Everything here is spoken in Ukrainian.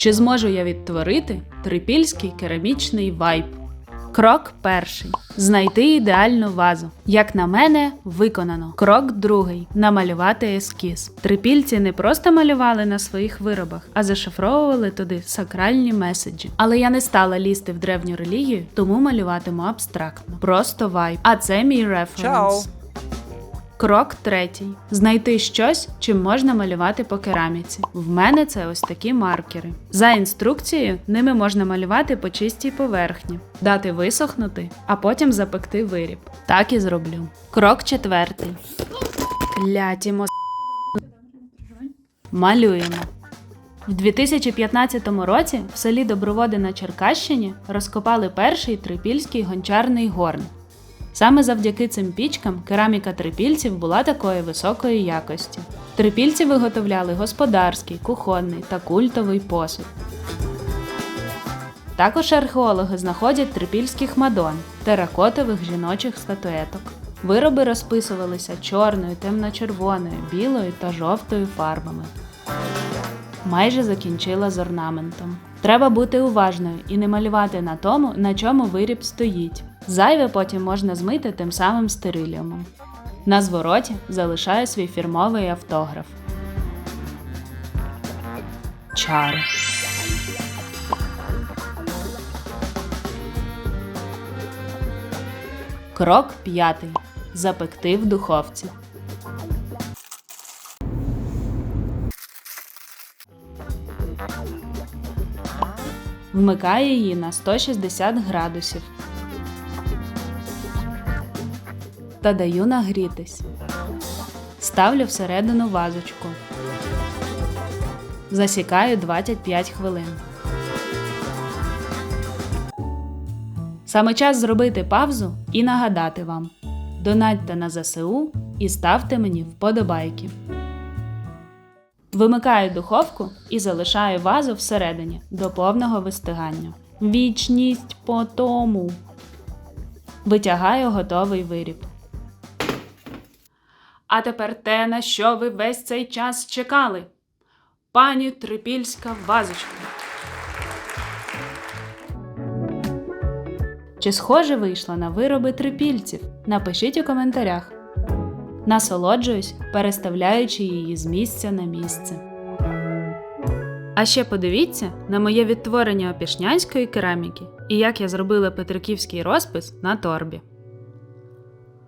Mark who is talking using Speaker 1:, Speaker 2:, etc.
Speaker 1: Чи зможу я відтворити трипільський керамічний вайб? Крок перший. Знайти ідеальну вазу. Як на мене, виконано. Крок другий. Намалювати ескіз. Трипільці не просто малювали на своїх виробах, а зашифровували туди сакральні меседжі. Але я не стала лізти в древню релігію, тому малюватиму абстрактно. Просто вайб. А це мій референс.
Speaker 2: Чао.
Speaker 1: Крок третій: знайти щось, чим можна малювати по кераміці. В мене це ось такі маркери. За інструкцією, ними можна малювати по чистій поверхні, дати висохнути, а потім запекти виріб. Так і зроблю. Крок четвертий. Кляті мос... Малюємо. В 2015 році в селі Доброводи на Черкащині розкопали перший трипільський гончарний горн. Саме завдяки цим пічкам кераміка трипільців була такої високої якості. Трипільці виготовляли господарський, кухонний та культовий посуд. Також археологи знаходять трипільських мадон, теракотових жіночих статуеток. Вироби розписувалися чорною, темно-червоною, білою та жовтою фарбами. Майже закінчила з орнаментом. Треба бути уважною і не малювати на тому, на чому виріб стоїть. Зайве потім можна змити тим самим стериліумом. На звороті залишаю свій фірмовий автограф. Чари. Крок п'ятий. Запекти в духовці. Вмикаю її на 160 градусів. Та даю нагрітись. Ставлю всередину вазочку. Засікаю 25 хвилин. Саме час зробити паузу і нагадати вам: донатьте на ЗСУ і ставте мені вподобайки. Вимикаю духовку і залишаю вазу всередині до повного вистигання. Вічність по тому. Витягаю готовий виріб. А тепер те, на що ви весь цей час чекали. Пані трипільська вазочка. Чи схоже вийшла на вироби трипільців? Напишіть у коментарях. Насолоджуюсь, переставляючи її з місця на місце. А ще подивіться на моє відтворення опішнянської кераміки і як я зробила петриківський розпис на торбі.